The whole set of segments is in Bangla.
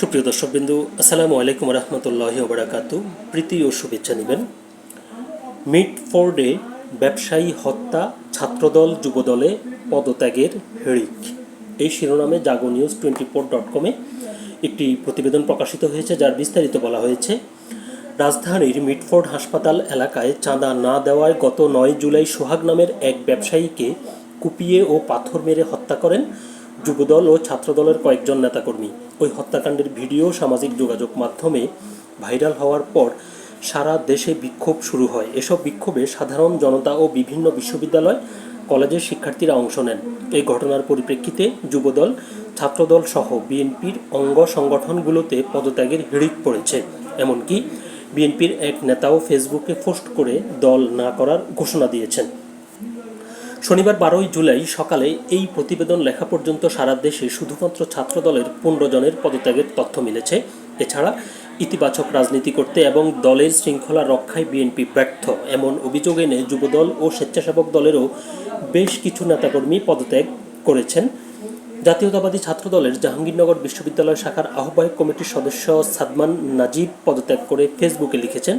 সুপ্রিয় দর্শকবিন্দু, আসসালামু আলাইকুম রহমতুল্লাহ ওবরাকাত প্রীতি ও শুভেচ্ছা নেবেন। মিড ফোর্ডে ব্যবসায়ী হত্যা ছাত্রদল যুবদলে পদত্যাগের হিড়িক এই শিরোনামে Jago news twenty four dot কমে একটি প্রতিবেদন প্রকাশিত হয়েছে, যার বিস্তারিত বলা হয়েছে। রাজধানীর মিডফোর্ড হাসপাতাল এলাকায় চাঁদা না দেওয়ায় গত নয় জুলাই সোহাগ নামের এক ব্যবসায়ীকে কুপিয়ে ও পাথর মেরে হত্যা করেন যুবদল ও ছাত্রদলের কয়েকজন নেতাকর্মী। ওই হত্যাকাণ্ডের ভিডিও সামাজিক যোগাযোগ মাধ্যমে ভাইরাল হওয়ার পর সারা দেশে বিক্ষোভ শুরু হয়। এসব বিক্ষোভে সাধারণ জনতা ও বিভিন্ন বিশ্ববিদ্যালয়, কলেজের শিক্ষার্থীরা অংশ নেন। এই ঘটনার পরিপ্রেক্ষিতে যুবদল, ছাত্রদল সহ বিএনপির অঙ্গ সংগঠনগুলোতে পদত্যাগের হিড়িক পড়েছে। এমনকি বিএনপির এক নেতাও ফেসবুকে পোস্ট করে দল না করার ঘোষণা দিয়েছেন। শনিবার বারোই জুলাই সকালে এই প্রতিবেদন লেখা পর্যন্ত সারা দেশে শুধুমাত্র ছাত্রদলের পনেরো জনের পদত্যাগের তথ্য মিলেছে। এছাড়া ইতিবাচক রাজনীতি করতে এবং দলের শৃঙ্খলা রক্ষায় বিএনপি ব্যর্থ। এমন অভিযোগ এনে যুবদল ও স্বেচ্ছাসেবক দলেরও বেশ কিছু নেতাকর্মী পদত্যাগ করেছেন। জাতীয়তাবাদী ছাত্রদলের জাহাঙ্গীরনগর বিশ্ববিদ্যালয় শাখার আহ্বায়ক কমিটির সদস্য সাদমান নাজিব পদত্যাগ করে ফেসবুকে লিখেছেন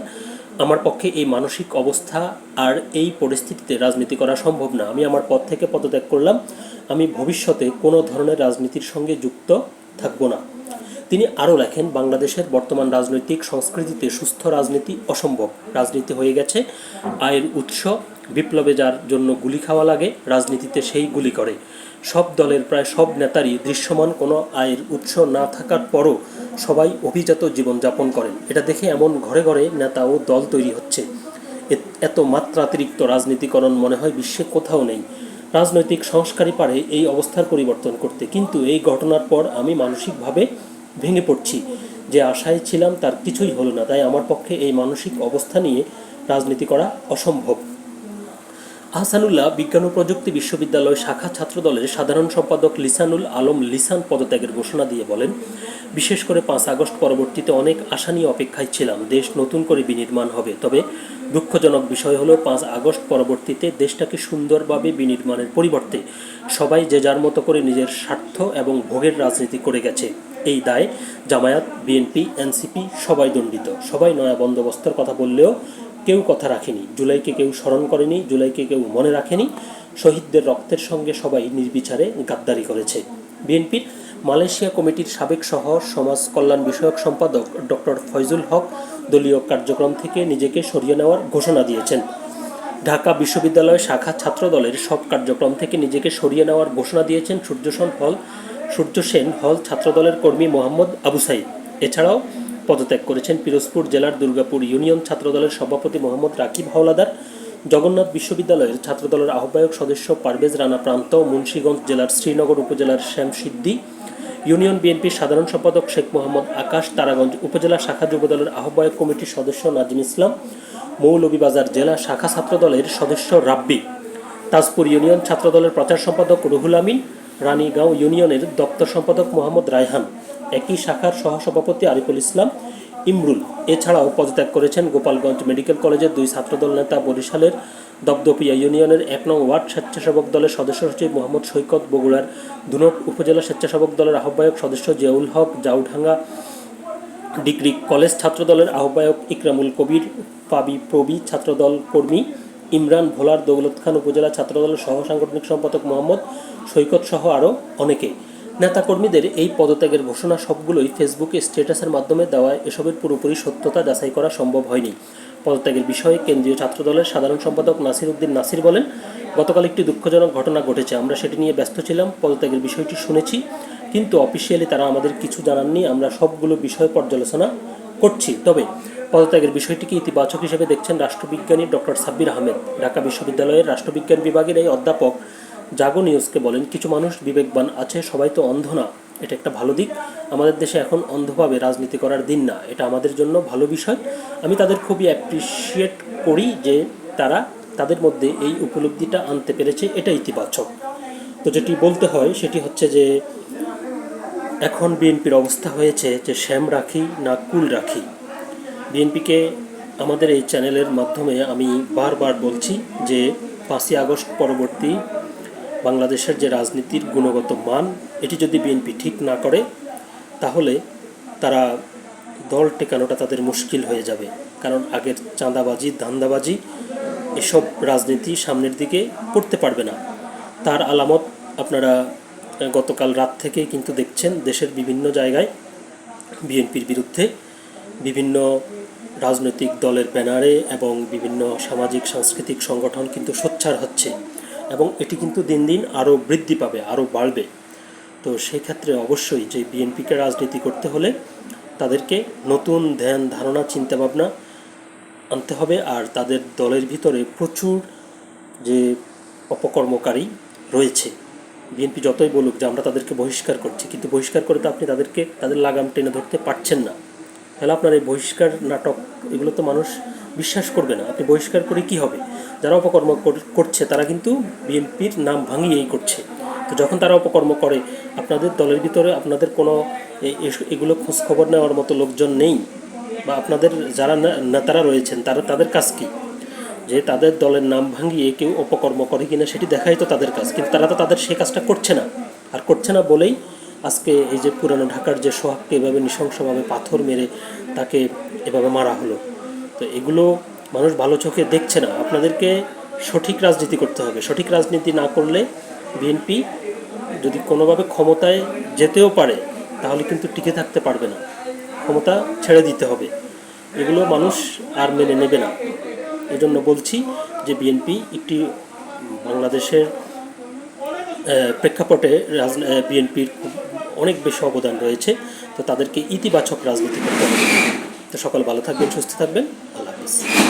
আমার পক্ষে এই মানসিক অবস্থা আর এই পরিস্থিতিতে রাজনীতি করা সম্ভব না। আমি আমার পদ থেকে পদত্যাগ করলাম। আমি ভবিষ্যতে কোনো ধরনের রাজনীতির সঙ্গে যুক্ত থাকব না। তিনি আরও লেখেন, বাংলাদেশের বর্তমান রাজনৈতিক সংস্কৃতিতে সুস্থ রাজনীতি অসম্ভব। রাজনীতি হয়ে গেছে, আয়ের উৎস বিপ্লবে যার জন্য গুলি খাওয়া লাগে, রাজনীতিতে সেই গুলি করে। সব দলের প্রায় সব নেতারই দৃশ্যমান কোনো আয়ের উৎস না থাকার পরও সবাই অভিজাত জীবনযাপন করেন। এটা দেখে এমন ঘরে ঘরে নেতা ও দল তৈরি হচ্ছে। এত মাত্রাতিরিক্ত রাজনীতিকরণ মনে হয় বিশ্বে কোথাও নেই। রাজনৈতিক সংস্কারই পারে এই অবস্থার পরিবর্তন করতে। কিন্তু এই ঘটনার পর আমি মানসিকভাবে ভেঙে পড়ছি। যে আশায় ছিলাম তার কিছুই হলো না, তাই আমার পক্ষে এই মানসিক অবস্থা নিয়ে রাজনীতি করা অসম্ভব। আহসানুল্লাহ বিজ্ঞান ও প্রযুক্তি বিশ্ববিদ্যালয় শাখা ছাত্রদলের সাধারণ সম্পাদক লিসানুল আলম লিসান পদত্যাগের ঘোষণা দিয়ে বলেন, বিশেষ করে পাঁচ আগস্ট পরবর্তীতে অনেক আশা নিয়ে অপেক্ষায় ছিলাম, দেশ নতুন করে বিনির্মাণ হবে। তবে দুঃখজনক বিষয় হলো, পাঁচ আগস্ট পরবর্তীতে দেশটাকে সুন্দরভাবে বিনির্মাণের পরিবর্তে সবাই যে যার মতো করে নিজের স্বার্থ এবং ভোগের রাজনীতি করে গেছে। এই দায় জামায়াত, বিএনপি, এনসিপি সবাই দণ্ডিত। সবাই নয়া বন্দোবস্তের কথা বললেও কেউ কথা রাখেনি। জুলাইকে কেউ স্মরণ করেনি, জুলাইকে কেউ মনে রাখেনি। শহীদদের রক্তের সঙ্গে সবাই নির্বিচারে গাদ্দারি করেছে। বিএনপির মালয়েশিয়া কমিটির সাবেক সহ সমাজ কল্যাণ বিষয়ক সম্পাদক ডক্টর ফয়জুল হক দলীয় কার্যক্রম থেকে নিজেকে সরিয়ে নেওয়ার ঘোষণা দিয়েছেন। ঢাকা বিশ্ববিদ্যালয় শাখা ছাত্রদলের সব কার্যক্রম থেকে নিজেকে সরিয়ে নেওয়ার ঘোষণা দিয়েছেন সূর্যসেন হল সূর্য সেন হল ছাত্রদলের কর্মী মোহাম্মদ আবু সাইদ। এছাড়াও পদত্যাগ করেছেন পিরোজপুর জেলার দুর্গাপুর ইউনিয়ন ছাত্রদলের সভাপতি মোহাম্মদ রাকিব হাওলাদার, জগন্নাথ বিশ্ববিদ্যালয়ের ছাত্রদলের আহ্বায়ক সদস্য পারভেজ রানা প্রান্ত, মুন্সীগঞ্জ জেলার শ্রীনগর উপজেলার শ্যাম সিদ্দি, ইউনিয়ন বিএনপির সাধারণ সম্পাদক শেখ মোহাম্মদ আকাশ, তারাগঞ্জ উপজেলা শাখা যুবদলের আহ্বায়ক কমিটির সদস্য নাজিম ইসলাম, মৌলভীবাজার জেলা শাখা ছাত্রদলের সদস্য রাব্বি। তাজপুর ইউনিয়ন ছাত্রদলের প্রচার সম্পাদক রুহুল আমিন রানীগাঁও ইউনিয়নের দপ্তর সম্পাদক মোহাম্মদ রায়হান, একই শাখার সহসভাপতি আরিফুল ইসলাম, ইমরুল। এছাড়াও পদত্যাগ করেছেন গোপালগঞ্জ মেডিকেল কলেজের দুই ছাত্রদল নেতা বরিশালের দপদপিয়া ইউনিয়নের এক নং ওয়ার্ড স্বেচ্ছাসেবক দলের সদস্য সচিব মোহাম্মদ সৈকত বগুড়ার দুনট উপজেলা স্বেচ্ছাসেবক দলের আহ্বায়ক সদস্য জিয়াউল হক, জাউঢাঙ্গা ডিগ্রি কলেজ ছাত্রদলের আহ্বায়ক ইকরামুল কবির, পাবি প্রবি ছাত্রদল কর্মী ইমরান ভোলার, দৌলত খান উপজেলা ছাত্রদলের সহ সাংগঠনিক সম্পাদক মোহাম্মদ সৈকত সহ আরও অনেকে। নেতাকর্মীদের এই পদত্যাগের ঘোষণা সবগুলোই ফেসবুকে স্ট্যাটাসের মাধ্যমে দেওয়ায় এসবের পুরোপুরি সত্যতা যাচাই করা সম্ভব হয়নি। পদত্যাগের বিষয়ে কেন্দ্রীয় ছাত্রদলের সাধারণ সম্পাদক নাসির উদ্দিন নাসির বলেন, গতকাল একটি দুঃখজনক ঘটনা ঘটেছে। আমরা সেটি নিয়ে ব্যস্ত ছিলাম, পদত্যাগের বিষয়টি শুনেছি, কিন্তু অফিসিয়ালি তারা আমাদের কিছু জানাননি। আমরা সবগুলো বিষয় পর্যালোচনা করছি। তবে পদত্যাগের বিষয়টিকে ইতিবাচক হিসেবে দেখছেন রাষ্ট্রবিজ্ঞানী ডক্টর সাব্বির আহমেদ। ঢাকা বিশ্ববিদ্যালয়ের রাষ্ট্রবিজ্ঞান বিভাগের এই অধ্যাপক জাগো নিউজকে বলেন, কিছু মানুষ বিবেকবান আছে, সবাই তো অন্ধ না। এটা একটা ভালো দিক। আমাদের দেশে এখন অন্ধভাবে রাজনীতি করার দিন না। এটা আমাদের জন্য ভালো বিষয়। আমি তাদের খুবই অ্যাপ্রিসিয়েট করি যে তারা তাদের মধ্যে এই উপলব্ধিটা আনতে পেরেছে। এটা ইতিবাচক। তো যেটি বলতে হয়, সেটি হচ্ছে যে এখন বিএনপির অবস্থা হয়েছে যে শ্যাম রাখি না কুল রাখি। বিএনপিকে আমাদের এই চ্যানেলের মাধ্যমে আমি বারবার বলছি যে পাঁচই আগস্ট পরবর্তী বাংলাদেশের যে রাজনীতির গুণগত মান, এটি যদি বিএনপি ঠিক না করে, তাহলে তারা দল টেকানোটা তাদের মুশকিল হয়ে যাবে। কারণ আগের চাঁদাবাজি, ধান্দাবাজি, এসব রাজনীতি সামনের দিকে করতে পারবে না। তার আলামত আপনারা গতকাল রাত থেকে কিন্তু দেখছেন, দেশের বিভিন্ন জায়গায় বিএনপির বিরুদ্ধে বিভিন্ন রাজনৈতিক দলের ব্যানারে এবং বিভিন্ন সামাজিক, সাংস্কৃতিক সংগঠন কিন্তু সোচ্চার হচ্ছে। এবং এটি কিন্তু দিন দিন আরও বৃদ্ধি পাবে, আরও বাড়বে। তো সেই ক্ষেত্রে অবশ্যই যে বিএনপিকে রাজনীতি করতে হলে তাদেরকে নতুন ধ্যান, ধারণা, চিন্তাভাবনা আনতে হবে আর তাদের দলের ভিতরে প্রচুর যে অপকর্মকারী রয়েছে। বিএনপি যতই বলুক যে আমরা তাদেরকে বহিষ্কার করছি, কিন্তু বহিষ্কার করে তো আপনি তাদেরকে, তাদের লাগাম টেনে ধরতে পারছেন না। তাহলে আপনার এই বহিষ্কার নাটক, এগুলো তো মানুষ বিশ্বাস করবে না। আপনি বহিষ্কার করে কি হবে? যারা অপকর্ম কর- করছে, তারা কিন্তু বিএনপির নাম ভাঙিয়েই করছে। তো যখন তারা অপকর্ম করে, আপনাদের দলের ভিতরে আপনাদের কোনো এগুলো খোঁজখবর নেওয়ার মতো লোকজন নেই। বা আপনাদের যারা নেতারা রয়েছেন, তারা, তাদের কাজ কী? যে তাদের দলের নাম ভাঙিয়ে কেউ অপকর্ম করে কিনা, সেটি দেখাই তো তাদের কাজ। কিন্তু তারা তো তাদের সে কাজটা করছে না। আর করছে না বলেই আজকে এই যে পুরানো ঢাকার যে সোহাগকে এভাবে নৃশংসভাবে পাথর মেরে তাকে এভাবে মারা হলো। তো এগুলো মানুষ ভালো চোখে দেখছে না। আপনাদেরকে সঠিক রাজনীতি করতে হবে। সঠিক রাজনীতি না করলে বিএনপি যদি কোনোভাবে ক্ষমতায় যেতেও পারে, তাহলে কিন্তু টিকে থাকতে পারবে না। ক্ষমতা ছেড়ে দিতে হবে। এগুলো মানুষ আর মেনে নেবে না। এজন্য বলছি যে বিএনপি একটি বাংলাদেশের প্রেক্ষাপটে বিএনপির অনেক বেশি অবদান রয়েছে। তো তাদেরকে ইতিবাচক রাজনীতি করতে হবে। তো সকল ভালো থাকবেন, সুস্থ থাকবেন। আল্লাহ হাফিজ।